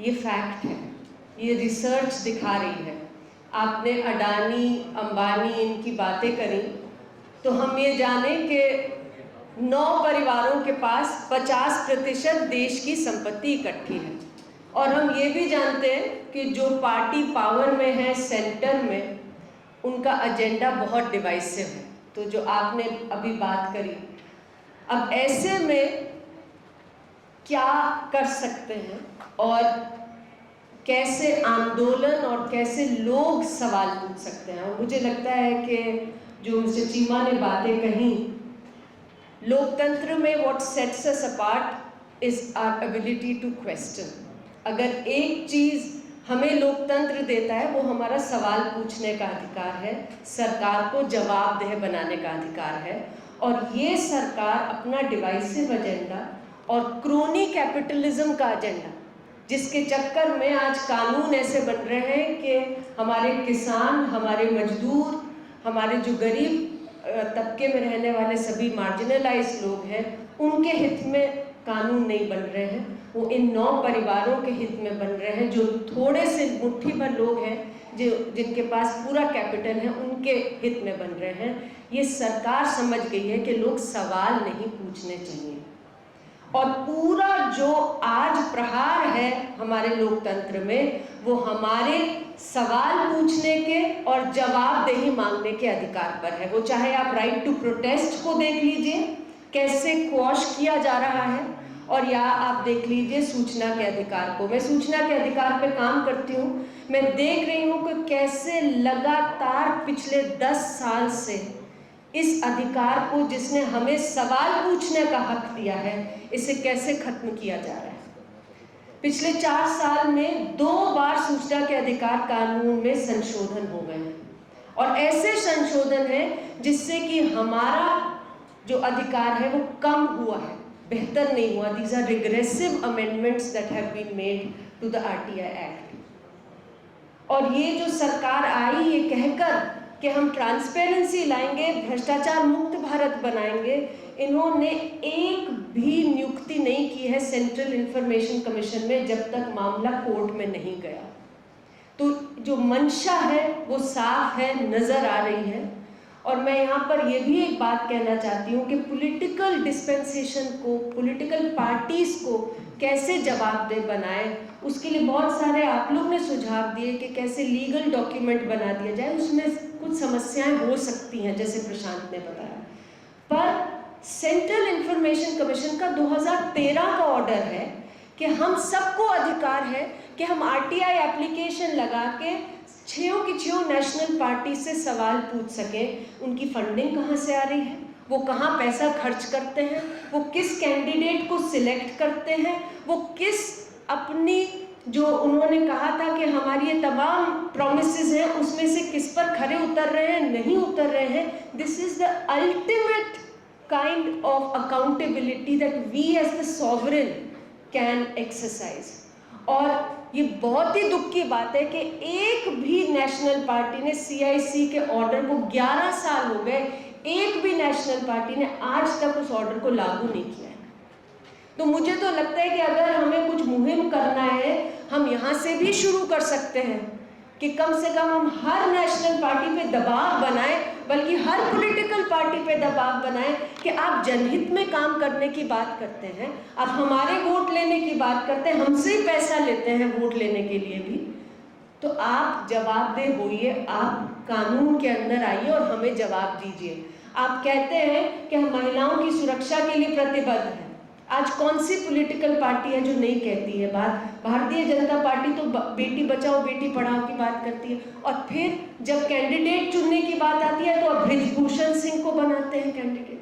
ये फैक्ट है, ये रिसर्च दिखा रही है। आपने अडानी, अंबानी इनकी बातें करी तो हम ये जाने कि नौ परिवारों के पास 50 प्रतिशत देश की संपत्ति इकट्ठी है। और हम ये भी जानते हैं कि जो पार्टी पावर में है सेंटर में, उनका एजेंडा बहुत डिवाइसिव है। तो जो आपने अभी बात करी, अब ऐसे में क्या कर सकते हैं और कैसे आंदोलन और कैसे लोग सवाल पूछ सकते हैं? और मुझे लगता है कि जो मिस्टर चीमा ने बातें कही, लोकतंत्र में what sets us apart is our ability to question अगर एक चीज़ हमें लोकतंत्र देता है, वो हमारा सवाल पूछने का अधिकार है, सरकार को जवाबदेह बनाने का अधिकार है, और ये सरकार अपना डिवाइसिव एजेंडा और क्रोनी कैपिटलिज्म का एजेंडा, जिसके चक्कर में आज कानून ऐसे बन रहे हैं कि हमारे किसान, हमारे मजदूर, हमारे जो गरीब तबके में रहने वाले सभी मार्जिनलाइज लोग हैं, उनके हित में कानून नहीं बन रहे हैं। वो इन नौ परिवारों के हित में बन रहे हैं, जो थोड़े से मुट्ठी भर लोग हैं, जो, जिनके पास पूरा कैपिटल है, उनके हित में बन रहे हैं। ये सरकार समझ गई है कि लोग सवाल नहीं पूछने चाहिए। और पूरा जो आज प्रहार है हमारे लोकतंत्र में, वो हमारे सवाल पूछने के और जवाबदेही मांगने के अधिकार पर है। वो चाहे आप राइट टू प्रोटेस्ट को देख लीजिए, कैसे क्वॉश किया जा रहा है, और या आप देख लीजिए सूचना के अधिकार को। मैं सूचना के अधिकार पे काम करती हूँ। मैं देख रही हूँ कि कैसे लगातार पिछले दस साल से इस अधिकार को जिसने हमें सवाल पूछने का हक दिया है, इसे कैसे खत्म किया जा रहा है? पिछले चार साल में दो बार सूचना के अधिकार कानून में संशोधन हो गए हैं। और ऐसे संशोधन है जिससे कि हमारा जो अधिकार है वो कम हुआ है, बेहतर नहीं हुआ। These are regressive amendments that have been made to the act और ये जो सरकार आई, ये कहकर कि हम ट्रांसपेरेंसी लाएँगे, भ्रष्टाचार मुक्त भारत बनाएँगे, इन्होंने एक भी नियुक्ति नहीं की है सेंट्रल इंफॉर्मेशन कमीशन में जब तक मामला कोर्ट में नहीं गया। तो जो मंशा है, वो साफ़ है, नज़र आ रही है। और मैं यहाँ पर यह भी एक बात कहना चाहती हूँ कि पॉलिटिकल डिस्पेंसेशन को पॉलिटिकल पार्टीज़ को कैसे जवाबदेह बनाए, उसके लिए बहुत सारे आप लोग ने सुझाव दिए कि कैसे लीगल डॉक्यूमेंट बना दिया जाए, उसमें कुछ समस्याएँ हो सकती हैं, जैसे प्रशांत ने बताया। पर सेंट्रल इंफॉर्मेशन कमीशन का 2013 का ऑर्डर है कि हम सबको अधिकार है कि हम आरटीआई एप्लीकेशन लगा के छो की छो नेशनल पार्टी से सवाल पूछ सकें, उनकी फंडिंग कहाँ से आ रही है? वो कहाँ पैसा खर्च करते हैं? वो किस कैंडिडेट को सिलेक्ट करते हैं? वो किस अपनी, जो उन्होंने कहा था कि हमारी ये तमाम प्रोमिस हैं, उसमें से किस पर खड़े उतर रहे हैं, नहीं उतर रहे हैं? This is the ultimate kind of accountability that we as the sovereign can exercise और ये बहुत ही दुख की बात है कि एक भी नेशनल पार्टी ने सीआईसी के ऑर्डर को 11 साल हो गए, एक भी नेशनल पार्टी ने आज तक उस ऑर्डर को लागू नहीं किया है। तो मुझे तो लगता है कि अगर हमें कुछ मुहिम करना है, हम यहाँ से भी शुरू कर सकते हैं कि कम से कम हम हर नेशनल पार्टी पे दबाव बनाएँ बल्कि हर पॉलिटिकल पार्टी पे दबाव बनाए कि आप जनहित में काम करने की बात करते हैं, आप हमारे वोट लेने की बात करते हैं, हमसे ही पैसा लेते हैं वोट लेने के लिए भी। तो आप जवाबदेह होइए, आप कानून के अंदर आइए और हमें जवाब दीजिए। आप कहते हैं कि हम महिलाओं की सुरक्षा के लिए प्रतिबद्ध हैं। आज कौन सी पॉलिटिकल पार्टी है जो नहीं कहती है बात? भारतीय जनता पार्टी तो बेटी बचाओ, बेटी पढ़ाओ की बात करती है। और फिर जब कैंडिडेट चुनने की बात आती है तो अब ब्रिजभूषण सिंह को बनाते हैं कैंडिडेट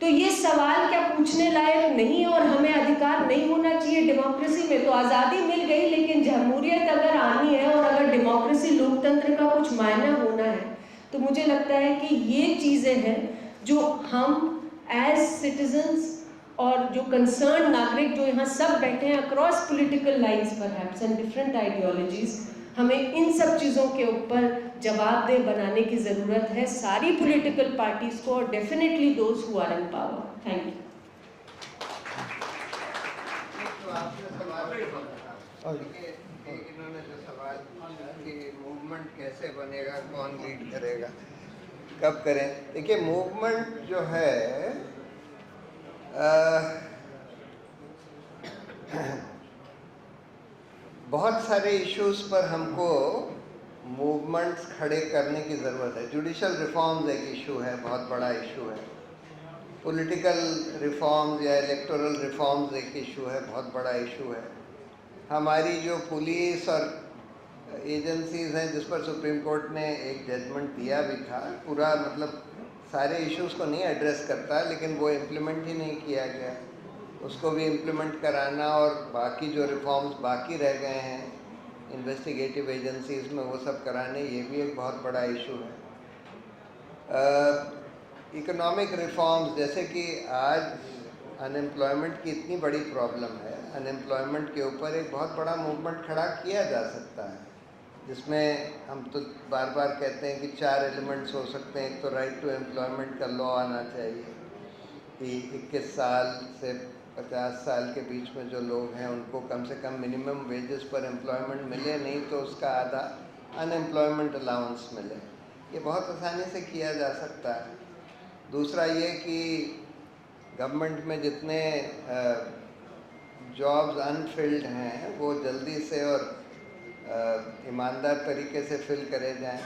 तो ये सवाल क्या पूछने लायक नहीं और हमें अधिकार नहीं होना चाहिए डेमोक्रेसी में? तो आज़ादी मिल गई, लेकिन जमहूरियत अगर आनी है और अगर डेमोक्रेसी लोकतंत्र का कुछ मायना होना है तो मुझे लगता है कि ये चीज़ें हैं जो हम एज सिटीजन्स और जो कंसर्न नागरिक जो यहाँ सब बैठे हैं अक्रॉस पॉलिटिकल लाइंस पर एंड डिफरेंट आइडियोलॉजीज हमें इन सब चीज़ों के ऊपर जवाबदेह बनाने की ज़रूरत है सारी पॉलिटिकल पार्टीज़ को और definitely those who are in power thank you इन्होंने जो। सवाल कि मूवमेंट कैसे बनेगा कौन लीड करेगा कब करें देखिए मूवमेंट जो है बहुत सारे इश्यूज़ पर हमको मूवमेंट्स खड़े करने की ज़रूरत है। जुडिशल रिफॉर्म्स एक इशू है, बहुत बड़ा इशू है। पॉलिटिकल रिफॉर्म्स या इलेक्टोरल रिफॉर्म्स एक इशू है, बहुत बड़ा इशू है। हमारी जो पुलिस और एजेंसीज हैं, जिस पर सुप्रीम कोर्ट ने एक जजमेंट दिया भी था, पूरा मतलब सारे इश्यूज़ को नहीं एड्रेस करता, लेकिन वो इम्प्लीमेंट ही नहीं किया गया। उसको भी इम्प्लीमेंट कराना और बाकी जो रिफॉर्म्स बाकी रह गए हैं इन्वेस्टिगेटिव एजेंसीज में वो सब कराने, ये भी एक बहुत बड़ा इशू है। इकोनॉमिक रिफॉर्म्स जैसे कि आज अनएम्प्लॉयमेंट की इतनी बड़ी प्रॉब्लम है अनएम्प्लॉयमेंट के ऊपर एक बहुत बड़ा मूवमेंट खड़ा किया जा सकता है। जिसमें हम तो बार बार कहते हैं कि चार एलिमेंट्स हो सकते हैं। एक तो राइट टू एम्प्लॉयमेंट का लॉ आना चाहिए कि इक्कीस साल से पचास साल के बीच में जो लोग हैं, उनको कम से कम मिनिमम वेजेस पर एम्प्लॉयमेंट मिले, नहीं तो उसका आधा अनएम्प्लॉयमेंट अलाउंस मिले। ये बहुत आसानी से किया जा सकता है। दूसरा ये कि गवर्नमेंट में जितने जॉब्स अनफिल्ड हैं, वो जल्दी से और ईमानदार तरीके से फिल करे जाएँ।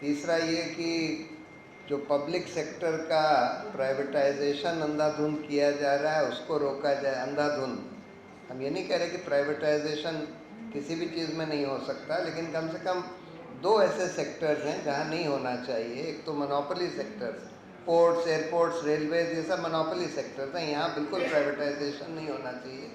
तीसरा ये कि जो पब्लिक सेक्टर का प्राइवेटाइजेशन अंधाधुंध किया जा रहा है, उसको रोका जाए। अंधाधुंध। हम ये नहीं कह रहे कि प्राइवेटाइजेशन किसी भी चीज़ में नहीं हो सकता, लेकिन कम से कम दो ऐसे सेक्टर्स हैं जहाँ नहीं होना चाहिए। एक तो monopoly sectors ports airports railways ये सब मनोपली सेक्टर्स हैं। यहाँ बिल्कुल प्राइवेटाइजेशन नहीं होना चाहिए।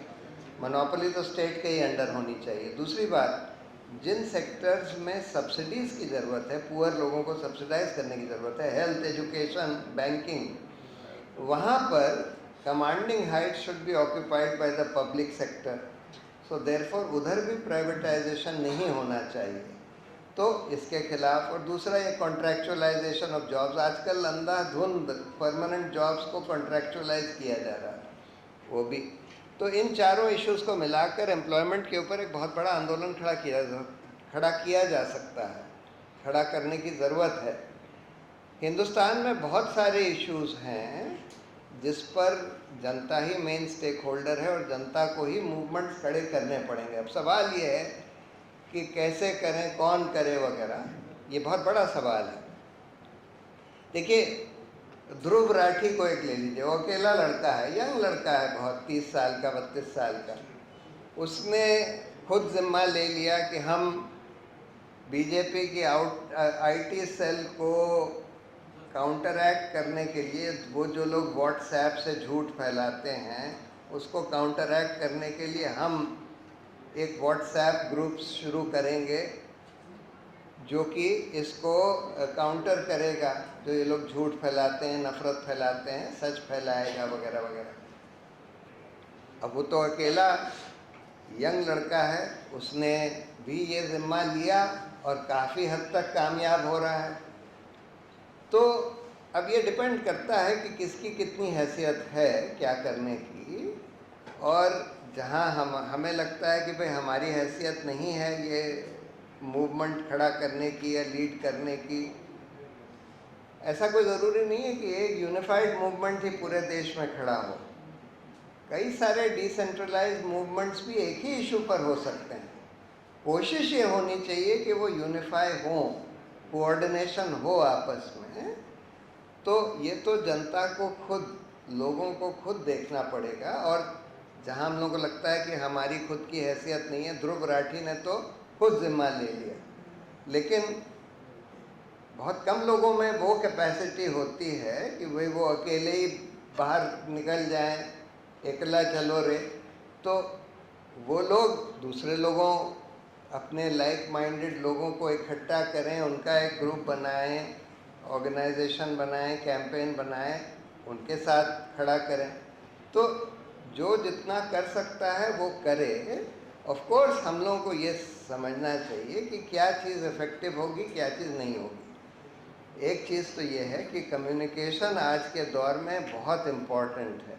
मनोपली तो स्टेट के ही अंडर होनी चाहिए। दूसरी बात जिन सेक्टर्स में सब्सिडीज़ की ज़रूरत है पुअर लोगों को सब्सिडाइज करने की ज़रूरत है हेल्थ एजुकेशन बैंकिंग वहाँ पर commanding height should be occupied by the public sector so therefore उधर भी प्राइवेटाइजेशन नहीं होना चाहिए। तो इसके खिलाफ, और दूसरा ये कॉन्ट्रैक्चुअलाइजेशन ऑफ़ जॉब्स आजकल अंधाधुंध परमानेंट जॉब्स को कॉन्ट्रैक्चुअलाइज किया जा रहा है। वो भी तो इन चारों इश्यूज़ को मिलाकर एम्प्लॉयमेंट के ऊपर एक बहुत बड़ा आंदोलन खड़ा किया जा, खड़ा किया जा सकता है। खड़ा करने की ज़रूरत है। हिंदुस्तान में बहुत सारे इश्यूज़ हैं जिस पर जनता ही मेन स्टेक होल्डर है और जनता को ही मूवमेंट्स खड़े करने पड़ेंगे। अब सवाल ये है कि कैसे करें, कौन करे वगैरह, ये बहुत बड़ा सवाल है। देखिए ध्रुव राठी को एक ले लीजिए, वो अकेला लड़का है, यंग लड़का है बहुत, तीस साल का, बत्तीस साल का। उसने खुद जिम्मा ले लिया कि हम बीजेपी की आउट आईटी सेल को काउंटर एक्ट करने के लिए वो जो लोग व्हाट्सएप से झूठ फैलाते हैं, उसको काउंटर एक्ट करने के लिए हम एक व्हाट्सएप ग्रुप शुरू करेंगे, जो कि इसको काउंटर करेगा। जो ये लोग झूठ फैलाते हैं, नफरत फैलाते हैं, सच फैलाएगा वगैरह वगैरह। अब वो तो अकेला यंग लड़का है, उसने भी ये जिम्मा लिया और काफ़ी हद तक कामयाब हो रहा है। तो अब ये डिपेंड करता है कि किसकी कितनी हैसियत है, क्या करने की। और जहाँ हम, हमें लगता है कि भाई हमारी हैसियत नहीं है ये मूवमेंट खड़ा करने की या लीड करने की ऐसा कोई ज़रूरी नहीं है कि एक यूनिफाइड मूवमेंट ही पूरे देश में खड़ा हो। कई सारे डिसेंट्रलाइज मूवमेंट्स भी एक ही इशू पर हो सकते हैं। कोशिश ये होनी चाहिए कि वो यूनिफाई हो कोऑर्डिनेशन हो आपस में तो ये तो जनता को खुद, लोगों को खुद देखना पड़ेगा और जहाँ हम लोगों को लगता है कि हमारी खुद की हैसियत नहीं है, ध्रुव राठी ने तो खुद जिम्मा ले लिया। लेकिन बहुत कम लोगों में वो कैपेसिटी होती है कि भाई वो अकेले ही बाहर निकल जाएँ अकेला चलो रे। तो वो लोग दूसरे लोगों, अपने लाइक माइंडेड लोगों को इकट्ठा करें, उनका एक ग्रुप बनाएँ ऑर्गेनाइजेशन बनाएँ कैंपेन बनाएँ, उनके साथ खड़ा करें। तो जो जितना कर सकता है वो करे। ऑफ़ कोर्स हम लोगों को ये समझना चाहिए कि क्या चीज़ इफ़ेक्टिव होगी, क्या चीज़ नहीं होगी। एक चीज़ तो ये है कि कम्युनिकेशन आज के दौर में बहुत इंपॉर्टेंट है।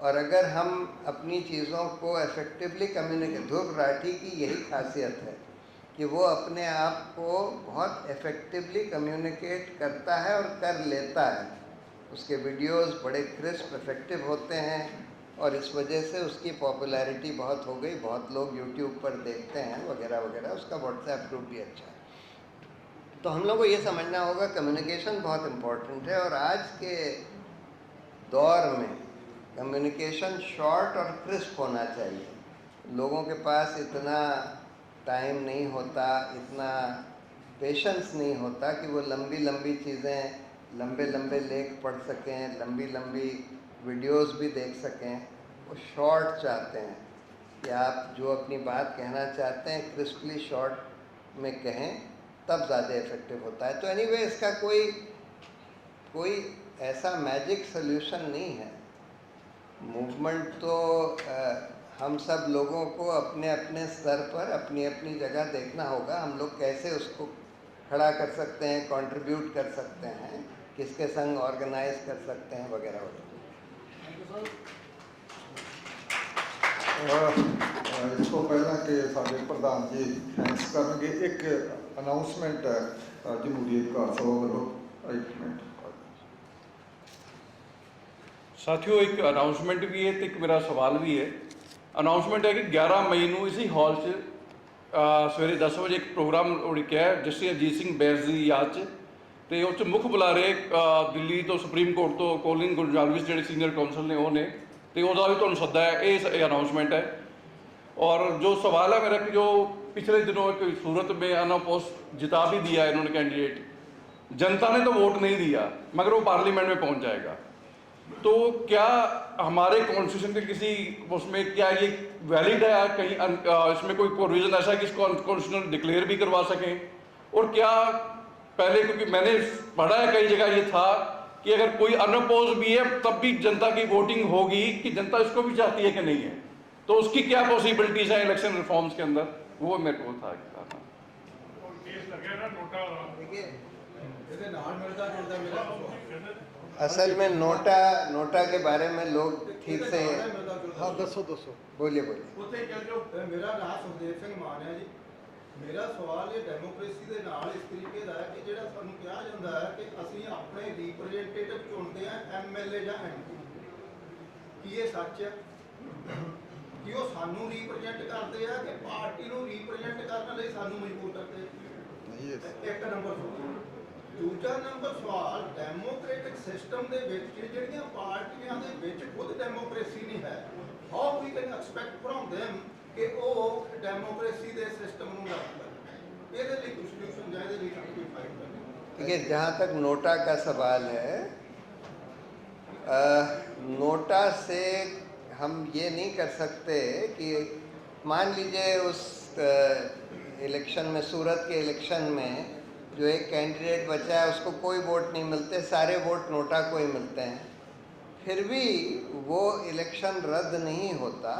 और अगर हम अपनी चीज़ों को इफ़ेक्टिवली कम्युनिकेट ध्रुव राठी की यही खासियत है कि वो अपने आप को बहुत इफ़ेक्टिवली कम्युनिकेट करता है और कर लेता है। उसके वीडियोस बड़े क्रिस्प इफ़ेक्टिव होते हैं और इस वजह से उसकी पॉपुलैरिटी बहुत हो गई। बहुत लोग यूट्यूब पर देखते हैं, वगैरह वगैरह। उसका व्हाट्सएप ग्रुप भी अच्छा है। तो हम लोग को ये समझना होगा कम्युनिकेशन बहुत इम्पोर्टेंट है और आज के दौर में कम्युनिकेशन शॉर्ट और क्रिस्प होना चाहिए। लोगों के पास इतना टाइम नहीं होता, इतना पेशेंस नहीं होता कि वो लंबी लंबी चीज़ें, लंबे लंबे लेख पढ़ सकें, लंबी लंबी वीडियोस भी देख सकें, वो शॉर्ट चाहते हैं। कि आप जो अपनी बात कहना चाहते हैं क्रिस्पली शॉर्ट में कहें तब ज़्यादा इफ़ेक्टिव होता है। तो एनी anyway, इसका कोई कोई ऐसा मैजिक सोल्यूशन नहीं है। मूवमेंट तो आ, हम सब लोगों को अपने अपने स्तर पर अपनी अपनी जगह देखना होगा। हम लोग कैसे उसको खड़ा कर सकते हैं कंट्रीब्यूट कर सकते हैं किसके संग ऑर्गेनाइज कर सकते हैं वगैरह वगैरह। ਤੋਂ ਪਹਿਲਾਂ ਕਿ ਸਾਡੇ ਪ੍ਰਧਾਨ ਜੀ ਥੈਂਕਸ ਕਰਨਗੇ, ਇੱਕ ਅਨਾਉਂਸਮੈਂਟ ਹੈ, ਅਹ ਜਮਹੂਰੀਅਤ ਕਾਰ ਸਭਾ ਵੱਲੋਂ। ਇੱਕ ਮਿੰਟ। ਸਾਥੀਓ, ਇੱਕ ਅਨਾਉਂਸਮੈਂਟ ਵੀ ਹੈ ਤੇ ਇੱਕ ਮੇਰਾ ਸਵਾਲ ਵੀ ਹੈ। ਅਨਾਉਂਸਮੈਂਟ ਹੈ ਕਿ 11 ਮਈ ਨੂੰ ਇਸੇ ਹਾਲ 'ਚ ਸਵੇਰੇ 10 ਵਜੇ ਇੱਕ ਪ੍ਰੋਗਰਾਮ ਉੜਿਆ ਹੈ ਜਸਟਿਸ ਅਜੀਤ ਸਿੰਘ ਬੈਂਸ ਦੀ ਯਾਦ 'ਚ। ਤੇ ਉਹ 'ਚ ਮੁੱਖ ਬੁਲਾਰੇ ਦਿੱਲੀ ਤੋਂ ਸੁਪਰੀਮ ਕੋਰਟ ਤੋਂ ਕੋਲਿਨ ਗੁਰਜਾਲਵਿਸ, ਜਿਹੜੇ ਸੀਨੀਅਰ ਕਾਉਂਸਲ ਨੇ, ਉਹ ਨੇ। ਤੇ ਉਹਦਾ ਵੀ ਤੁਹਾਨੂੰ ਸੱਦਾ ਹੈ, ਇਹ ਅਨਾਉਂਸਮੈਂਟ ਹੈ। और जो सवाल है मेरा कि जो पिछले दिनों एक सूरत में अनपोस्ट जिता भी दिया है इन्होंने कैंडिडेट जनता ने तो वोट नहीं दिया मगर वो पार्लियामेंट में पहुँच जाएगा। तो क्या हमारे कॉन्स्टिट्यूशन के किसी उसमें क्या ये वैलिड है? कहीं अन- अ, इसमें कोई प्रोविज़न ऐसा है कि इसको डिक्लेयर भी करवा सकें? और क्या पहले क्योंकि मैंने पढ़ा है कई जगह ये था कि अगर कोई अनपोज भी है तब भी जनता की वोटिंग होगी कि जनता इसको भी चाहती है कि नहीं है। तो उसकी क्या पॉसिबिलिटीज हैं इलेक्शन रिफॉर्म्स के अंदर वो मेरे को था कहना। ਕੇਸ ਲੱਗਿਆ ਨਾ ਨੋਟਾ ਵਾਲਾ देखिए ਇਹਦੇ ਨਾਲ ਮਿਲਦਾ ਜੁਲਦਾ ਮੇਰਾ ਸਵਾਲ असल में नोटा नोटा के बारे में लोग ठीक से ਮਿਲਦਾ ਜੁਲਦਾ ਹਾਂ ਦੱਸੋ ਦੱਸੋ बोलिए बोलिए ਉੱਥੇ ਚੱਲ ਜਾਓ ਤੇ ਮੇਰਾ ਨਾਮ ਸੁਖਦੇਵ ਸਿੰਘ ਮਾਨ ਹੈ ਜੀ ਮੇਰਾ ਸਵਾਲ ਇਹ ਡੈਮੋਕ੍ਰੇਸੀ ਦੇ ਨਾਲ ਇਸ ਤਰੀਕੇ ਦਾ ਹੈ ਕਿ ਜਿਹੜਾ ਸਾਨੂੰ ਕਿਹਾ ਜਾਂਦਾ ਹੈ ਕਿ ਅਸੀਂ ਆਪਣੇ ਰਿਪਰੈਜ਼ੈਂਟੇਟਿਵ ਚੁਣਦੇ ਹਾਂ ਐਮਐਲਏ ਜਾਂ ਐਮਪੀ ਕੀ ਇਹ ਸੱਚ ਹੈ ਕਿ ਉਹ ਸਾਨੂੰ ਰਿਪਰੈਜ਼ੈਂਟ ਕਰਦੇ ਆ ਕਿ ਪਾਰਟੀ ਨੂੰ ਰਿਪਰੈਜ਼ੈਂਟ ਕਰਨ ਲਈ ਸਾਨੂੰ ਮਜਬੂਰ ਕਰਦੇ ਆ ਨਹੀਂ ਇਹ ਇੱਕ ਨੰਬਰ ਸਵਾਲ ਦੂਜਾ ਨੰਬਰ ਸਵਾਲ ਡੈਮੋਕ੍ਰੈਟਿਕ ਸਿਸਟਮ ਦੇ ਵਿੱਚ ਜਿਹੜੀਆਂ ਪਾਰਟੀਆਂ ਦੇ ਵਿੱਚ ਖੁਦ ਡੈਮੋਕ੍ਰੇਸੀ ਨਹੀਂ ਹੈ how we can expect from them ਕਿ ਉਹ ਡੈਮੋਕ੍ਰੇਸੀ ਦੇ ਸਿਸਟਮ ਨੂੰ ਲਾਗੂ ਕਰਨ ਇਹਦੇ ਲਈ ਕੁਝ ਸੋਲੂਸ਼ਨ ਜਾਂ ਇਹਦੇ ਲਈ ਕੋਈ ਫਾਈਟ ਕਰਨੀ देखिए जहाँ तक नोटा का सवाल है अ, नोटा से हम ये नहीं कर सकते कि मान लीजिए उस इलेक्शन में, सूरत के इलेक्शन में जो एक कैंडिडेट बचा है, उसको कोई वोट नहीं मिलते, सारे वोट नोटा को ही मिलते हैं। फिर भी वो इलेक्शन रद्द नहीं होता,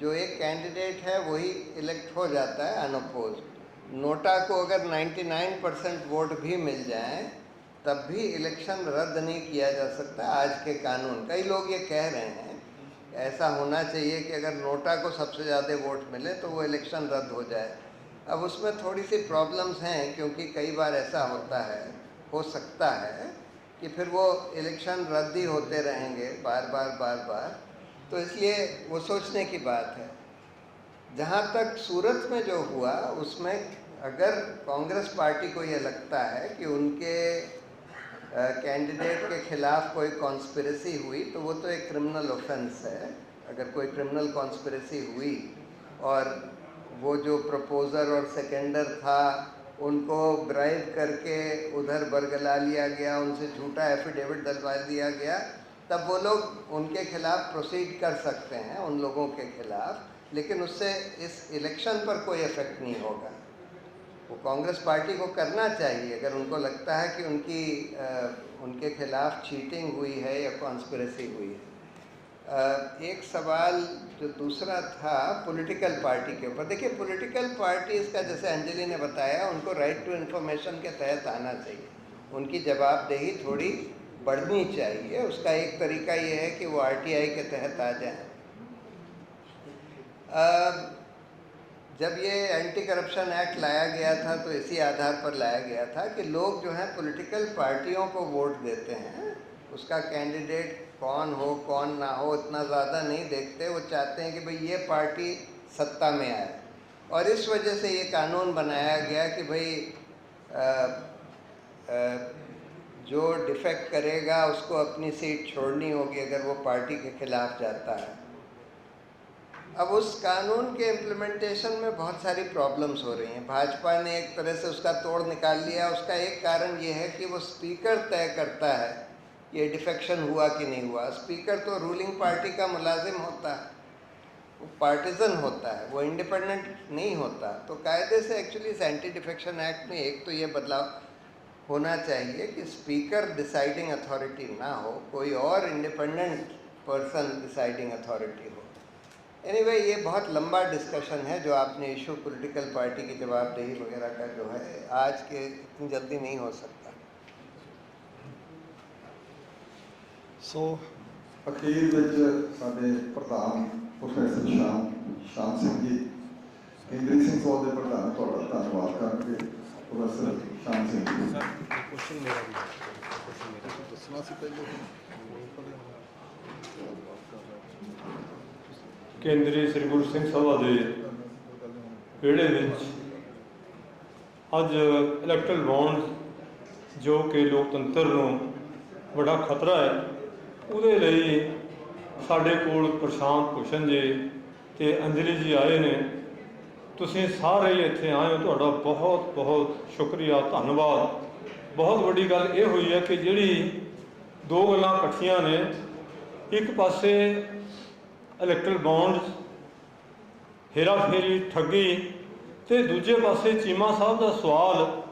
जो एक कैंडिडेट है वही इलेक्ट हो जाता है अनअपोज नोटा को अगर 99 परसेंट वोट भी मिल जाए, तब भी इलेक्शन रद्द नहीं किया जा सकता आज के कानून कई लोग ये कह रहे हैं ऐसा होना चाहिए कि अगर नोटा को सबसे ज़्यादा वोट मिले तो वो इलेक्शन रद्द हो जाए। अब उसमें थोड़ी सी प्रॉब्लम्स हैं क्योंकि कई बार ऐसा होता है, हो सकता है कि फिर वो इलेक्शन रद्द ही होते रहेंगे बार बार बार बार। तो इसलिए वो सोचने की बात है। जहाँ तक सूरत में जो हुआ, उसमें अगर कांग्रेस पार्टी को ये लगता है कि उनके कैंडिडेट के खिलाफ कोई कॉन्स्परेसी हुई तो वो तो एक क्रिमिनल ऑफेंस है। अगर कोई क्रिमिनल कॉन्स्पिरसी हुई और वो जो प्रपोज़र और सेकेंडर था, उनको ब्राइब करके उधर बरगला लिया गया, उनसे झूठा एफिडेविट दलवा दिया गया, तब वो लोग उनके खिलाफ प्रोसीड कर सकते हैं, उन लोगों के खिलाफ, लेकिन उससे इस इलेक्शन पर कोई इफ़ेक्ट नहीं होगा। वो कांग्रेस पार्टी को करना चाहिए। अगर उनको लगता है कि उनकी अ, उनके खिलाफ चीटिंग हुई है या कॉन्स्पिरसी हुई है। अ, एक सवाल जो दूसरा था पॉलिटिकल पार्टी के ऊपर। देखिए पॉलिटिकल पार्टीज़ का जैसे अंजलि ने बताया उनको राइट टू इन्फॉर्मेशन के तहत आना चाहिए। उनकी जवाबदेही थोड़ी बढ़नी चाहिए। उसका एक तरीका ये है कि वो आरटीआई के तहत आ जाए। जब ये एंटी करप्शन एक्ट लाया गया था तो इसी आधार पर लाया गया था कि लोग जो हैं पॉलिटिकल पार्टियों को वोट देते हैं। उसका कैंडिडेट कौन हो, कौन ना हो, इतना ज़्यादा नहीं देखते। वो चाहते हैं कि भाई ये पार्टी सत्ता में आए। और इस वजह से ये कानून बनाया गया कि भाई जो डिफेक्ट करेगा, उसको अपनी सीट छोड़नी होगी अगर वो पार्टी के खिलाफ जाता है। अब उस कानून के इम्प्लीमेंटेशन में बहुत सारी प्रॉब्लम्स हो रही हैं। भाजपा ने एक तरह से उसका तोड़ निकाल लिया। उसका एक कारण ये है कि वो स्पीकर तय करता है ये डिफेक्शन हुआ कि नहीं हुआ। स्पीकर तो रूलिंग पार्टी का मुलाजिम होता है। वो पार्टिजन होता है। वो इंडिपेंडेंट नहीं होता। तो कायदे से एक्चुअली इस एंटी डिफेक्शन एक्ट में एक तो ये बदलाव होना चाहिए कि स्पीकर डिसाइडिंग अथॉरिटी ना हो। कोई और इंडिपेंडेंट पर्सन डिसाइडिंग अथॉरिटी हो। एनीवे anyway, ये बहुत लंबा डिस्कशन है जो आपने इशू पॉलिटिकल पार्टी की जवाबदेही वगैरह का जो है आज के इतनी जल्दी नहीं हो सकता ਸੋ ਅਖੀਰ ਵਿੱਚ ਸਾਡੇ ਪ੍ਰਧਾਨ ਪ੍ਰੋਫੈਸਰ ਸ਼ਾਮ ਸ਼ਾਮ ਸਿੰਘ ਜੀ ਕੇਂਦਰੀ ਸਿੰਘ ਸਭਾ ਦੇ ਪ੍ਰਧਾਨ ਤੁਹਾਡਾ ਧੰਨਵਾਦ ਕਰਕੇ ਪ੍ਰੋਫੈਸਰ ਸ਼ਾਮ ਸਿੰਘ ਜੀ ਦੱਸਣਾ ਸੀ ਪਹਿਲੇ ਕੇਂਦਰੀ ਸ੍ਰੀ ਗੁਰੂ ਸਿੰਘ ਸਭਾ ਦੇ ਵਿਹੜੇ ਵਿੱਚ ਅੱਜ ਇਲੈਕਟਰਲ ਬੌਂਡ ਜੋ ਕਿ ਲੋਕਤੰਤਰ ਨੂੰ ਬੜਾ ਖਤਰਾ ਹੈ, ਉਹਦੇ ਲਈ ਸਾਡੇ ਕੋਲ ਪ੍ਰਸ਼ਾਂਤ ਭੂਸ਼ਣ ਜੀ ਤੇ ਅੰਜਲੀ ਜੀ ਆਏ ਨੇ। ਤੁਸੀਂ ਸਾਰੇ ਹੀ ਇੱਥੇ ਆਏ ਹੋ, ਤੁਹਾਡਾ ਬਹੁਤ ਬਹੁਤ ਸ਼ੁਕਰੀਆ, ਧੰਨਵਾਦ। ਬਹੁਤ ਵੱਡੀ ਗੱਲ ਇਹ ਹੋਈ ਹੈ ਕਿ ਜਿਹੜੀ ਦੋ ਗੱਲਾਂ ਇਕੱਠੀਆਂ ਨੇ, ਇੱਕ ਪਾਸੇ ਇਲੈਕਟਰਲ ਬੌਂਡਸ ਹੇਰਾਫੇਰੀ ਠੱਗੀ ਤੇ ਦੂਜੇ ਪਾਸੇ ਚੀਮਾ ਸਾਹਿਬ ਦਾ ਸਵਾਲ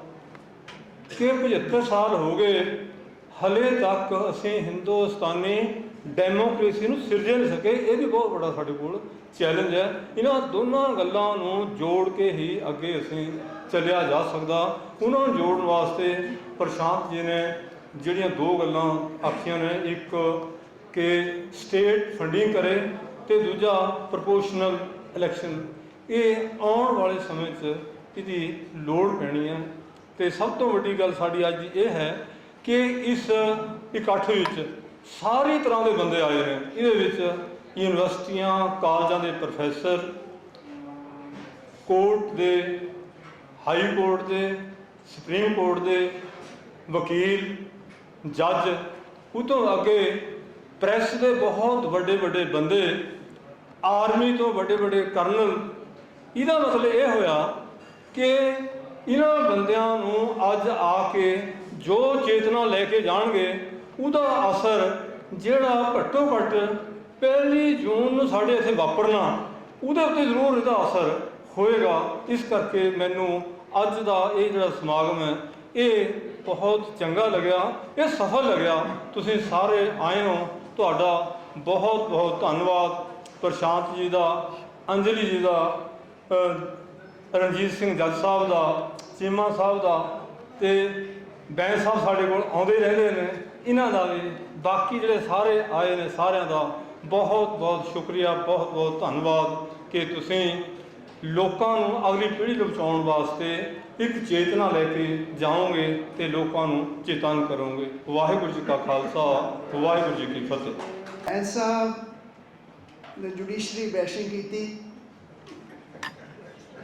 ਕਿ 75 ਸਾਲ ਹੋ ਗਏ, ਹਲੇ ਤੱਕ ਅਸੀਂ ਹਿੰਦੁਸਤਾਨੀ ਡੈਮੋਕ੍ਰੇਸੀ ਨੂੰ ਸਿਰਜ ਨਹੀਂ ਸਕੇ। ਇਹ ਵੀ ਬਹੁਤ ਵੱਡਾ ਸਾਡੇ ਕੋਲ ਚੈਲੰਜ ਹੈ। ਇਹਨਾਂ ਦੋਨਾਂ ਗੱਲਾਂ ਨੂੰ ਜੋੜ ਕੇ ਹੀ ਅੱਗੇ ਅਸੀਂ ਚੱਲਿਆ ਜਾ ਸਕਦਾ। ਉਹਨਾਂ ਨੂੰ ਜੋੜਨ ਵਾਸਤੇ ਪ੍ਰਸ਼ਾਂਤ ਜੀ ਨੇ ਜਿਹੜੀਆਂ ਦੋ ਗੱਲਾਂ ਆਖੀਆਂ ਨੇ, ਇੱਕ ਕਿ ਸਟੇਟ ਫੰਡਿੰਗ ਕਰੇ ਤੇ ਦੂਜਾ ਪ੍ਰਪੋਰਸ਼ਨਲ ਇਲੈਕਸ਼ਨ ਇਹ ਆਉਣ ਵਾਲੇ ਸਮੇਂ 'ਚ ਇਹਦੀ ਲੋੜ ਪੈਣੀ ਹੈ। ਤੇ ਸਭ ਤੋਂ ਵੱਡੀ ਗੱਲ ਸਾਡੀ ਅੱਜ ਦੀ ਇਹ ਹੈ ਕਿ ਇਸ ਇਕੱਠ ਵਿੱਚ ਸਾਰੀ ਤਰ੍ਹਾਂ ਦੇ ਬੰਦੇ ਆਏ ਨੇ। ਇਹਦੇ ਵਿੱਚ ਯੂਨੀਵਰਸਿਟੀਆਂ, ਕਾਲਜਾਂ ਦੇ ਪ੍ਰੋਫੈਸਰ, ਕੋਰਟ ਦੇ, ਹਾਈ ਕੋਰਟ ਦੇ, ਸੁਪਰੀਮ ਕੋਰਟ ਦੇ ਵਕੀਲ, ਜੱਜ ਉਹ ਤੋਂ ਅੱਗੇ ਪ੍ਰੈਸ ਦੇ ਬਹੁਤ ਵੱਡੇ ਵੱਡੇ ਬੰਦੇ ਆਰਮੀ ਤੋਂ ਵੱਡੇ ਵੱਡੇ ਕਰਨਲ, ਇਹਦਾ ਮਤਲਬ ਇਹ ਹੋਇਆ ਕਿ ਇਹਨਾਂ ਬੰਦਿਆਂ ਨੂੰ ਅੱਜ ਆ ਕੇ ਜੋ ਚੇਤਨਾ ਲੈ ਕੇ ਜਾਣਗੇ, ਉਹਦਾ ਅਸਰ ਜਿਹੜਾ ਘੱਟੋ ਘੱਟ ਪਹਿਲੀ ਜੂਨ ਨੂੰ ਸਾਡੇ ਇੱਥੇ ਵਾਪਰਨਾ, ਉਹਦੇ ਉੱਤੇ ਜ਼ਰੂਰ ਇਹਦਾ ਅਸਰ ਹੋਏਗਾ। ਇਸ ਕਰਕੇ ਮੈਨੂੰ ਅੱਜ ਦਾ ਇਹ ਜਿਹੜਾ ਸਮਾਗਮ ਹੈ, ਇਹ ਬਹੁਤ ਚੰਗਾ ਲੱਗਿਆ, ਇਹ ਸਫਲ ਲੱਗਿਆ। ਤੁਸੀਂ ਸਾਰੇ ਆਏ ਹੋ, ਤੁਹਾਡਾ ਬਹੁਤ ਬਹੁਤ ਧੰਨਵਾਦ। ਪ੍ਰਸ਼ਾਂਤ ਜੀ ਦਾ, ਅੰਜਲੀ ਜੀ ਦਾ ਰਣਜੀਤ ਸਿੰਘ ਜੱਜ ਸਾਹਿਬ ਦਾ, ਚੀਮਾ ਸਾਹਿਬ ਦਾ ਤੇ ਬੈਂਸ ਸਾਹਿਬ ਸਾਡੇ ਕੋਲ ਆਉਂਦੇ ਰਹਿੰਦੇ ਨੇ। ਇਹਨਾਂ ਦਾ ਵੀ ਬਾਕੀ ਜਿਹੜੇ ਸਾਰੇ ਆਏ ਨੇ ਸਾਰਿਆਂ ਦਾ ਬਹੁਤ ਬਹੁਤ ਸ਼ੁਕਰੀਆ, ਬਹੁਤ ਬਹੁਤ ਧੰਨਵਾਦ ਕਿ ਤੁਸੀਂ ਲੋਕਾਂ ਨੂੰ ਅਗਲੀ ਪੀੜ੍ਹੀ ਨੂੰ ਬਚਾਉਣ ਵਾਸਤੇ ਇੱਕ ਚੇਤਨਾ ਲੈ ਕੇ ਜਾਓਗੇ ਤੇ ਲੋਕਾਂ ਨੂੰ ਚੇਤਨ ਕਰੋਗੇ। ਵਾਹਿਗੁਰੂ ਜੀ ਕਾ ਖਾਲਸਾ, ਵਾਹਿਗੁਰੂ ਜੀ ਕੀ ਫਤਿਹ। ਐਸਾ ਜੁਡੀਸ਼ਰੀ ਬੈਸ਼ਿੰਗ ਕੀਤੀ।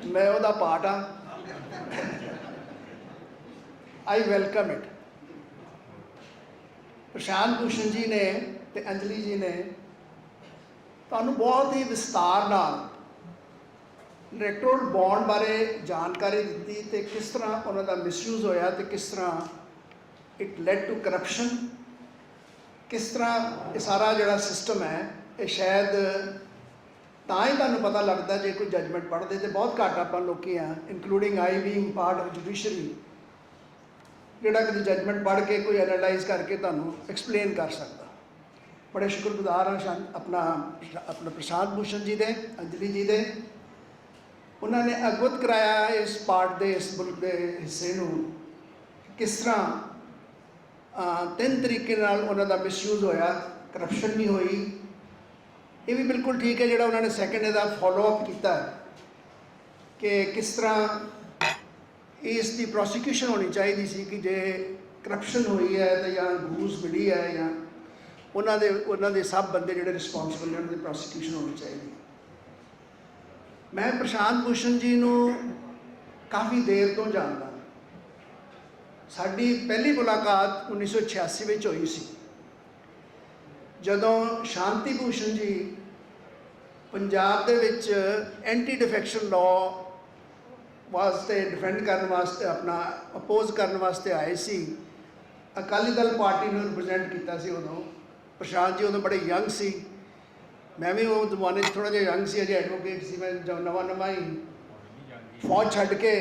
ਮੈਂ ਉਹਦਾ ਪਾਰਟ ਆ I welcome it Prashant Bhushan ji ਨੇ ਤੇ ਅੰਜਲੀ ਜੀ ਨੇ ਤੁਹਾਨੂੰ ਬਹੁਤ ਹੀ ਵਿਸਤਾਰ ਨਾਲ ਇਲੈਕਟ੍ਰੋਲ ਬੌਂਡ ਬਾਰੇ ਜਾਣਕਾਰੀ ਦਿੱਤੀ ਤੇ ਕਿਸ ਤਰ੍ਹਾਂ ਉਹਨਾਂ ਦਾ ਮਿਸਯੂਜ਼ ਹੋਇਆ ਤੇ ਕਿਸ ਤਰ੍ਹਾਂ ਇਟ ਲੈਡ ਟੂ ਕਰਪਸ਼ਨ ਕਿਸ ਤਰ੍ਹਾਂ ਇਹ ਸਾਰਾ ਜਿਹੜਾ ਸਿਸਟਮ ਹੈ ਇਹ ਸ਼ਾਇਦ ਤਾਂ ਹੀ ਤੁਹਾਨੂੰ ਪਤਾ ਲੱਗਦਾ ਜੇ ਕੋਈ ਜੱਜਮੈਂਟ ਪੜ੍ਹਦੇ ਤੇ ਬਹੁਤ ਘੱਟ ਆਪਾਂ ਲੋਕੀ ਆ including I being part of judiciary ਜਿਹੜਾ ਕਦੀ ਜੱਜਮੈਂਟ ਪੜ੍ਹ ਕੇ ਕੋਈ ਐਨਾਲਾਈਜ਼ ਕਰਕੇ ਤੁਹਾਨੂੰ ਐਕਸਪਲੇਨ ਕਰ ਸਕਦਾ। ਬੜੇ ਸ਼ੁਕਰਗੁਜ਼ਾਰ ਹਾਂ ਸ਼ਾਨ ਆਪਣਾ ਆਪਣਾ ਪ੍ਰਸ਼ਾਂਤ ਭੂਸ਼ਣ ਜੀ ਦੇ, ਅੰਜਲੀ ਜੀ ਦੇ। ਉਹਨਾਂ ਨੇ ਅਗਵਤ ਕਰਾਇਆ ਇਸ ਪਾਰਟ ਦੇ, ਇਸ ਮੁਲਕ ਦੇ ਹਿੱਸੇ ਨੂੰ। ਕਿਸ ਤਰ੍ਹਾਂ ਤਿੰਨ ਤਰੀਕੇ ਨਾਲ ਉਹਨਾਂ ਦਾ ਮਿਸਯੂਜ਼ ਹੋਇਆ ਕਰਪਸ਼ਨ ਨਹੀਂ ਹੋਈ ਇਹ ਵੀ ਬਿਲਕੁਲ ਠੀਕ ਹੈ ਜਿਹੜਾ ਉਹਨਾਂ ਨੇ ਸੈਕੰਡ ਇਹਦਾ ਫਾਲੋ ਅਪ ਕੀਤਾ ਕਿ ਕਿਸ ਤਰ੍ਹਾਂ ਇਸ ਦੀ ਪ੍ਰੋਸੀਕਿਊਸ਼ਨ ਹੋਣੀ ਚਾਹੀਦੀ ਸੀ ਕਿ ਜੇ ਕਰਪਸ਼ਨ ਹੋਈ ਹੈ ਤਾਂ ਜਾਂ ਘੂਸ ਮਿਲੀ ਹੈ ਜਾਂ ਉਹਨਾਂ ਦੇ ਉਹਨਾਂ ਦੇ ਸਭ ਬੰਦੇ ਜਿਹੜੇ ਰਿਸਪੌਂਸਿਬਲ ਨੇ, ਉਹਨਾਂ ਦੀ ਪ੍ਰੋਸੀਕਿਊਸ਼ਨ ਹੋਣੀ ਚਾਹੀਦੀ ਮੈਂ ਪ੍ਰਸ਼ਾਂਤ ਭੂਸ਼ਣ ਜੀ ਨੂੰ ਕਾਫੀ ਦੇਰ ਤੋਂ ਜਾਣਦਾ। ਸਾਡੀ ਪਹਿਲੀ ਮੁਲਾਕਾਤ 1986 ਵਿੱਚ ਹੋਈ ਸੀ। ਜਦੋਂ ਸ਼ਾਂਤੀ ਭੂਸ਼ਣ ਜੀ ਪੰਜਾਬ ਦੇ ਵਿੱਚ ਐਂਟੀ ਡਿਫੈਕਸ਼ਨ ਲਾਅ ਵਾਸਤੇ ਡਿਫੈਂਡ ਕਰਨ ਵਾਸਤੇ, ਆਪਣਾ ਅਪੋਜ਼ ਕਰਨ ਵਾਸਤੇ ਆਏ ਸੀ, ਅਕਾਲੀ ਦਲ ਪਾਰਟੀ ਨੂੰ ਰਿਪਰੈਜ਼ੈਂਟ ਕੀਤਾ ਸੀ ਉਦੋਂ। ਪ੍ਰਸ਼ਾਂਤ ਜੀ ਉਦੋਂ ਬੜੇ ਯੰਗ ਸੀ। ਮੈਂ ਵੀ ਉਹ ਜ਼ਮਾਨੇ 'ਚ ਥੋੜਾ ਜਿਹਾ ਯੰਗ ਸੀ, ਅਜੇ ਐਡਵੋਕੇਟ ਸੀ, ਮੈਂ ਜਦ ਨਵਾਂ ਨਵਾਂ ਹੀ ਫੌਜ ਛੱਡ ਕੇ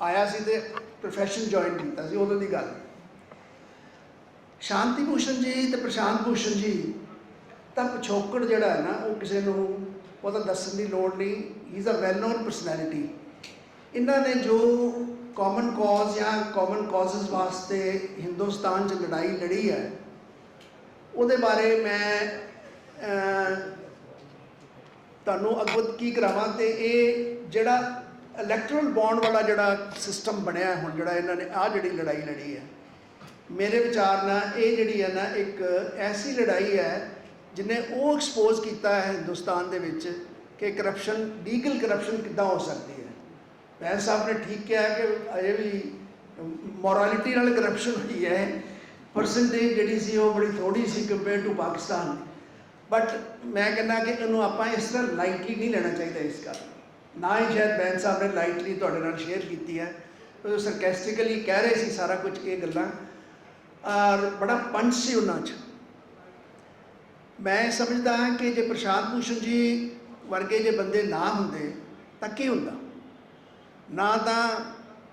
ਆਇਆ ਸੀ ਤੇ ਪ੍ਰੋਫੈਸ਼ਨ ਜੁਆਇਨ ਕੀਤਾ ਸੀ ਉਦੋਂ ਦੀ ਗੱਲ। ਸ਼ਾਂਤੀ ਭੂਸ਼ਣ ਜੀ ਤੇ ਪ੍ਰਸ਼ਾਂਤ ਭੂਸ਼ਣ ਜੀ, ਤਾਂ ਪਿਛੋਕੜ ਜਿਹੜਾ ਹੈ ਨਾ, ਉਹ ਕਿਸੇ ਨੂੰ ਉਹਦਾ ਦੱਸਣ ਦੀ ਲੋੜ ਨਹੀਂ। He is a well known personality ਇਹਨਾਂ ਨੇ ਜੋ ਕਾਮਨ ਕਾਜ਼ ਜਾਂ ਕਾਮਨ ਕਾਜ਼ਸ ਵਾਸਤੇ ਹਿੰਦੁਸਤਾਨ 'ਚ ਲੜਾਈ ਲੜੀ ਹੈ, ਉਹਦੇ ਬਾਰੇ ਮੈਂ ਤੁਹਾਨੂੰ ਅਗਵਤ ਕੀ ਕਰਾਵਾਂ ਤੇ ਇਹ ਜਿਹੜਾ ਇਲੈਕਟਰਲ ਬੌਂਡ ਵਾਲਾ ਜਿਹੜਾ ਸਿਸਟਮ ਬਣਿਆ ਹੁਣ, ਜਿਹੜਾ ਇਹਨਾਂ ਨੇ ਆਹ ਜਿਹੜੀ ਲੜਾਈ ਲੜੀ ਹੈ ਮੇਰੇ ਵਿਚਾਰ ਨਾਲ ਇਹ ਜਿਹੜੀ ਹੈ ਨਾ ਇੱਕ ਐਸੀ ਲੜਾਈ ਹੈ ਜਿਹਨੇ ਉਹ ਐਕਸਪੋਜ਼ ਕੀਤਾ ਹੈ ਹਿੰਦੁਸਤਾਨ ਦੇ ਵਿੱਚ ਕਿ ਕਰਪਸ਼ਨ ਲੀਗਲ ਕਰਪਸ਼ਨ ਕਿੱਦਾਂ ਹੋ ਸਕਦੀ ਹੈ। ਬੈਂਸ ਸਾਹਿਬ ਨੇ ਠੀਕ ਕਿਹਾ ਕਿ ਅਜੇ ਵੀ ਮੋਰਾਲਿਟੀ ਨਾਲ ਕਰਪਸ਼ਨ ਹੋਈ ਹੈ। ਪਰਸੈਂਟੇਜ ਜਿਹੜੀ ਸੀ ਉਹ ਬੜੀ ਥੋੜੀ ਸੀ ਕੰਪੇਅਰ ਟੂ ਪਾਕਿਸਤਾਨ। ਬਟ ਮੈਂ ਕਹਿੰਦਾ ਕਿ ਇਹਨੂੰ ਆਪਾਂ ਇਸ ਤਰ੍ਹਾਂ ਲਾਈਟਲੀ ਨਹੀਂ ਲੈਣਾ ਚਾਹੀਦਾ ਇਸ ਗੱਲ ਨਾ। ਹੀ ਸ਼ਾਇਦ ਬੈਂਸ ਸਾਹਿਬ ਨੇ ਲਾਈਟਲੀ ਤੁਹਾਡੇ ਨਾਲ ਸ਼ੇਅਰ ਕੀਤੀ ਹੈ। ਉਹ ਸਰਕੈਸਟਿਕਲੀ ਕਹਿ ਰਹੇ ਸੀ ਸਾਰਾ ਕੁਝ ਇਹ ਗੱਲਾਂ। ਔਰ ਬੜਾ ਪੰਚ ਸੀ ਉਹਨਾਂ 'ਚ। ਮੈਂ ਸਮਝਦਾ ਹਾਂ ਕਿ ਜੇ ਪ੍ਰਸ਼ਾਂਤ ਭੂਸ਼ਣ ਜੀ ਵਰਗੇ ਜੇ ਬੰਦੇ ਨਾ ਹੁੰਦੇ, ਤਾਂ ਕੀ ਹੁੰਦਾ? ਨਾ ਤਾਂ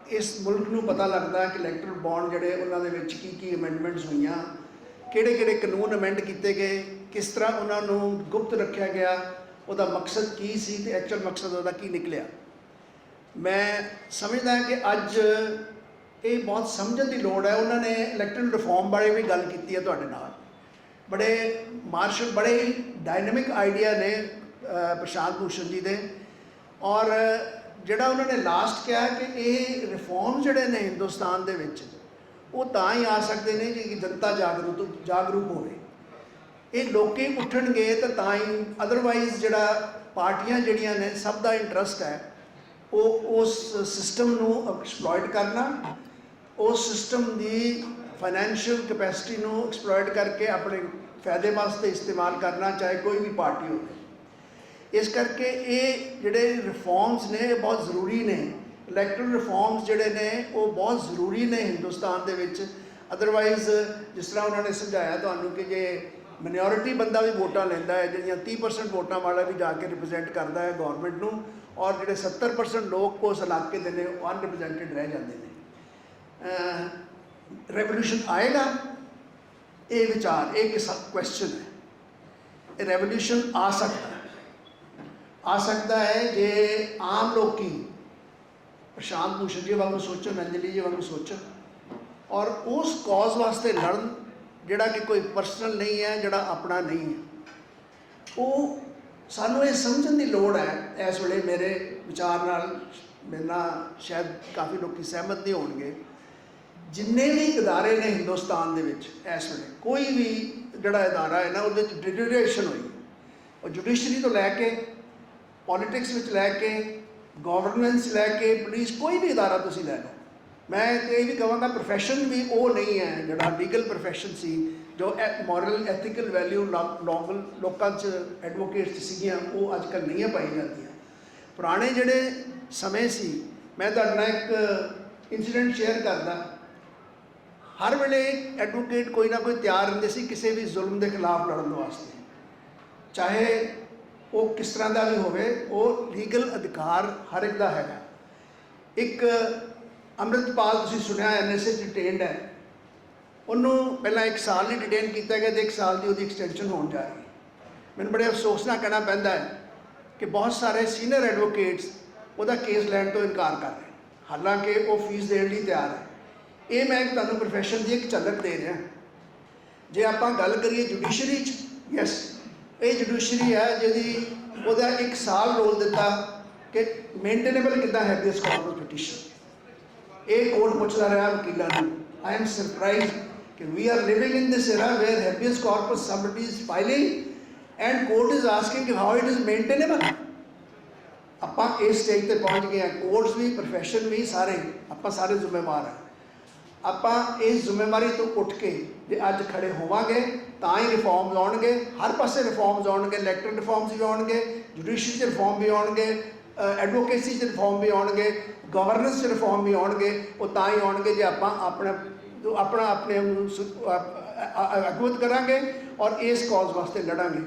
ਇਸ ਮੁਲਕ ਨੂੰ ਪਤਾ ਲੱਗਦਾ ਕਿ ਇਲੈਕਟਰਲ ਬੌਂਡ ਜਿਹੜੇ ਉਹਨਾਂ ਦੇ ਵਿੱਚ ਕੀ ਕੀ ਅਮੈਂਡਮੈਂਟਸ ਹੋਈਆਂ, ਕਿਹੜੇ ਕਿਹੜੇ ਕਾਨੂੰਨ ਅਮੈਂਡ ਕੀਤੇ ਗਏ, ਕਿਸ ਤਰ੍ਹਾਂ ਉਹਨਾਂ ਨੂੰ ਗੁਪਤ ਰੱਖਿਆ ਗਿਆ, ਉਹਦਾ ਮਕਸਦ ਕੀ ਸੀ ਤੇ ਐਕਚੁਅਲ ਮਕਸਦ ਉਹਦਾ ਕੀ ਨਿਕਲਿਆ। ਮੈਂ ਸਮਝਦਾ ਕਿ ਅੱਜ ਇਹ ਬਹੁਤ ਸਮਝਣ ਦੀ ਲੋੜ ਹੈ। ਉਹਨਾਂ ਨੇ ਇਲੈਕਟਰਲ ਰਿਫਾਰਮ ਬਾਰੇ ਵੀ ਗੱਲ ਕੀਤੀ ਹੈ ਤੁਹਾਡੇ ਨਾਲ। ਬੜੇ ਮਾਰਸ਼ਲ ਬੜੇ ਹੀ ਡਾਇਨਾਮਿਕ ਆਈਡੀਆ ਨੇ ਪ੍ਰਸ਼ਾਂਤ ਭੂਸ਼ਣ ਜੀ ਦੇ। ਔਰ ਜਿਹੜਾ ਉਹਨਾਂ ਨੇ ਲਾਸਟ ਕਿਹਾ ਕਿ ਇਹ ਰਿਫਾਰਮ ਜਿਹੜੇ ਨੇ ਹਿੰਦੁਸਤਾਨ ਦੇ ਵਿੱਚ, ਉਹ ਤਾਂ ਹੀ ਆ ਸਕਦੇ ਨੇ ਜੇ ਕਿ ਜਨਤਾ ਜਾਗਰੂਕ ਜਾਗਰੂਕ ਹੋਵੇ। ਇਹ ਲੋਕੀ ਉੱਠਣਗੇ ਤਾਂ ਤਾਂ ਹੀ ਅਦਰਵਾਈਜ਼ ਜਿਹੜਾ ਪਾਰਟੀਆਂ ਜਿਹੜੀਆਂ ਨੇ, ਸਭ ਦਾ ਇੰਟਰਸਟ ਹੈ, ਉਹ ਉਸ ਸਿਸਟਮ ਨੂੰ ਐਕਸਪਲੋਇਟ ਕਰਨਾ। ਉਸ ਸਿਸਟਮ ਦੀ ਫਾਈਨੈਂਸ਼ੀਅਲ ਕੈਪੈਸਿਟੀ ਨੂੰ ਐਕਸਪਲੋਇਟ ਕਰਕੇ ਆਪਣੇ ਫਾਇਦੇ ਵਾਸਤੇ ਇਸਤੇਮਾਲ ਕਰਨਾ, ਚਾਹੇ ਕੋਈ ਵੀ ਪਾਰਟੀ ਹੋਵੇ। ਇਸ ਕਰਕੇ ਇਹ ਜਿਹੜੇ ਰਿਫਾਰਮਸ ਨੇ, ਇਹ ਬਹੁਤ ਜ਼ਰੂਰੀ ਨੇ। ਇਲੈਕਟਰਲ ਰਿਫਾਰਮਸ ਜਿਹੜੇ ਨੇ, ਉਹ ਬਹੁਤ ਜ਼ਰੂਰੀ ਨੇ ਹਿੰਦੁਸਤਾਨ ਦੇ ਵਿੱਚ। ਅਦਰਵਾਈਜ਼ ਜਿਸ ਤਰ੍ਹਾਂ ਉਹਨਾਂ ਨੇ ਸਮਝਾਇਆ ਤੁਹਾਨੂੰ ਕਿ ਜੇ ਮਿਨੋਰਿਟੀ ਬੰਦਾ ਵੀ ਵੋਟਾਂ ਲੈਂਦਾ ਹੈ, ਜਿਹੜੀਆਂ 30% ਵੋਟਾਂ ਵਾਲਾ ਵੀ ਜਾ ਕੇ ਰਿਪਰੈਜ਼ੈਂਟ ਕਰਦਾ ਹੈ ਗਵਰਨਮੈਂਟ ਨੂੰ, ਔਰ ਜਿਹੜੇ 70% ਲੋਕ ਉਸ ਇਲਾਕੇ ਦੇ ਨੇ, ਉਹ ਅਨਰਿਪਰੈਜ਼ੈਂਟਡ ਰਹਿ ਜਾਂਦੇ ਨੇ। ਰੈਵੋਲੂਸ਼ਨ ਆਏਗਾ, ਇਹ ਵਿਚਾਰ, ਇਹ ਕਿਸ ਕੁਐਸਚਨ ਹੈ? ਇਹ ਰੈਵੋਲੂਸ਼ਨ ਆ ਸਕਦਾ ਹੈ। ਆ ਸਕਦਾ ਹੈ ਜੇ ਆਮ ਲੋਕੀ ਪ੍ਰਸ਼ਾਂਤ ਭੂਸ਼ਣ ਜੀ ਵਾਂਗੂ ਸੋਚਣ ਅੰਜਲੀ ਜੀ ਵਾਂਗੂ ਸੋਚਣ, ਔਰ ਉਸ ਕਾਜ਼ ਵਾਸਤੇ ਲੜਨ, ਜਿਹੜਾ ਕਿ ਕੋਈ ਪਰਸਨਲ ਨਹੀਂ ਹੈ, ਜਿਹੜਾ ਆਪਣਾ ਨਹੀਂ ਹੈ। ਉਹ ਸਾਨੂੰ ਇਹ ਸਮਝਣ ਦੀ ਲੋੜ ਹੈ, ਇਸ ਵੇਲੇ ਮੇਰੇ ਵਿਚਾਰ ਨਾਲ ਮੇਰੇ ਨਾਲ ਸ਼ਾਇਦ ਕਾਫੀ ਲੋਕੀ ਸਹਿਮਤ ਨਹੀਂ ਹੋਣਗੇ। ਜਿੰਨੇ ਵੀ ਇਦਾਰੇ ਨੇ ਹਿੰਦੁਸਤਾਨ ਦੇ ਵਿੱਚ ਇਸ ਵੇਲੇ, ਕੋਈ ਵੀ ਜਿਹੜਾ ਇਦਾਰਾ ਹੈ ਨਾ, ਉਹਦੇ ਵਿੱਚ ਡਿਟੀਰੀਏਸ਼ਨ ਹੋਈ। ਉਹ ਜੁਡੀਸ਼ਰੀ ਤੋਂ ਲੈ ਕੇ ਪੋਲਿਟਿਕਸ ਵਿੱਚ ਲੈ ਕੇ ਗਵਰਨੈਂਸ ਲੈ ਕੇ ਪੁਲਿਸ ਕੋਈ ਵੀ ਇਦਾਰਾ ਤੁਸੀਂ ਲੈ ਲਓ। ਮੈਂ ਤੇ ਇਹ ਵੀ ਕਹਾਂਗਾ, profession ਵੀ ਉਹ ਨਹੀਂ ਹੈ ਜਿਹੜਾ ਲੀਗਲ profession ਸੀ, ਜੋ ਮੋਰਲ ਐਥੀਕਲ ਵੈਲਿਊ ਲੋਕਲ ਲੋਕਾਂ 'ਚ ਐਡਵੋਕੇਟਸ ਸੀਗੀਆਂ, ਉਹ ਅੱਜ ਕੱਲ੍ਹ ਨਹੀਂ ਪਾਈ ਜਾਂਦੀਆਂ। ਪੁਰਾਣੇ ਜਿਹੜੇ ਸਮੇਂ ਸੀ, ਮੈਂ ਤੁਹਾਡੇ ਨਾਲ ਇੱਕ ਇਨਸੀਡੈਂਟ ਸ਼ੇਅਰ ਕਰਦਾ। ਹਰ ਵੇਲੇ ਐਡਵੋਕੇਟ ਕੋਈ ਨਾ ਕੋਈ ਤਿਆਰ ਰਹਿੰਦੇ ਸੀ, ਕਿਸੇ ਵੀ ਜ਼ੁਲਮ ਦੇ ਖਿਲਾਫ ਲੜਨ ਵਾਸਤੇ। ਚਾਹੇ ਉਹ ਕਿਸ ਤਰ੍ਹਾਂ ਦਾ ਵੀ ਹੋਵੇ, ਉਹ ਲੀਗਲ ਅਧਿਕਾਰ ਹਰ ਇੱਕ ਦਾ ਹੈਗਾ। ਇੱਕ ਅੰਮ੍ਰਿਤਪਾਲ ਤੁਸੀਂ ਸੁਣਿਆ ਐਨਐਸਏ ਡਿਟੇਨਡ ਹੈ। ਉਹਨੂੰ ਪਹਿਲਾਂ 1 ਸਾਲ ਲਈ ਡਿਟੇਨ ਕੀਤਾ ਗਿਆ ਤੇ 1 ਸਾਲ ਦੀ ਉਹਦੀ ਐਕਸਟੈਂਸ਼ਨ ਹੋਣ ਜਾ ਰਹੀ ਹੈ। ਮੈਨੂੰ ਬੜੇ ਅਫਸੋਸ ਨਾਲ ਕਹਿਣਾ ਪੈਂਦਾ ਹੈ ਕਿ ਬਹੁਤ ਸਾਰੇ ਸੀਨੀਅਰ ਐਡਵੋਕੇਟਸ ਉਹਦਾ ਕੇਸ ਲੈਣ ਤੋਂ ਇਨਕਾਰ ਕਰ ਰਹੇ ਹਾਲਾਂਕਿ ਉਹ ਫੀਸ ਦੇਣ ਲਈ ਤਿਆਰ ਹੈ। ਇਹ ਮੈਂ ਇੱਕ ਤੁਹਾਨੂੰ ਪ੍ਰੋਫੈਸ਼ਨ ਦੀ ਇੱਕ ਝਲਕ ਦੇ ਰਿਹਾ। ਜੇ ਆਪਾਂ ਗੱਲ ਕਰੀਏ ਜੁਡੀਸ਼ਰੀ ਚ ਯੈਸ ਇਹ ਜੁਡੀਸ਼ਰੀ ਹੈ ਜਿਹਦੀ ਉਹਦਾ ਇੱਕ ਸਾਲ ਰੋਲ ਦਿੱਤਾ ਕਿ ਮੇਨਟੇਨੇਬਲ ਕਿੱਦਾਂ ਹੈ ਦਿਸ ਕਾਰਪਸ ਪਟੀਸ਼ਨ ਇਹ ਕੋਰਟ ਪੁੱਛਦਾ ਰਿਹਾ ਵਕੀਲਾਂ ਨੂੰ ਆਈ ਐਮ ਸਰਪ੍ਰਾਈਜ਼ ਕਿ we are living in this era where habeas corpus somebody is filing and court is asking how it is maintainable. ਆਪਾਂ ਇਸ ਸਟੇਜ ਤੇ ਪਹੁੰਚ ਗਏ ਹਾਂ। ਕੋਰਟਸ ਵੀ, profession ਵੀ, ਸਾਰੇ, ਆਪਾਂ ਸਾਰੇ ਜ਼ਿੰਮੇਵਾਰ ਹਾਂ। ਆਪਾਂ ਇਸ ਜ਼ਿੰਮੇਵਾਰੀ ਤੋਂ ਉੱਠ ਕੇ ਜੇ ਅੱਜ ਖੜੇ ਹੋਵਾਂਗੇ, ਤਾਂ ਹੀ ਰਿਫਾਰਮਸ ਆਉਣਗੇ। ਹਰ ਪਾਸੇ ਰਿਫਾਰਮਸ ਆਉਣਗੇ ਇਲੈਕਟਰ ਰਿਫਾਰਮਸ ਵੀ ਆਉਣਗੇ ਜੁਡੀਸ਼ਰੀ 'ਚ ਰਿਫਾਰਮ ਵੀ ਆਉਣਗੇ ਐਡਵੋਕੇਸੀ 'ਚ ਰਿਫਾਰਮ ਵੀ ਆਉਣਗੇ ਗਵਰਨੈਂਸ 'ਚ ਰਿਫਾਰਮ ਵੀ ਆਉਣਗੇ, ਉਹ ਤਾਂ ਹੀ ਆਉਣਗੇ ਜੇ ਆਪਾਂ ਆਪਣਾ ਆਪਣਾ ਆਪਣੇ ਆਪ ਅਗਵਤ ਕਰਾਂਗੇ ਔਰ ਇਸ ਕਾਜ਼ ਵਾਸਤੇ ਲੜਾਂਗੇ।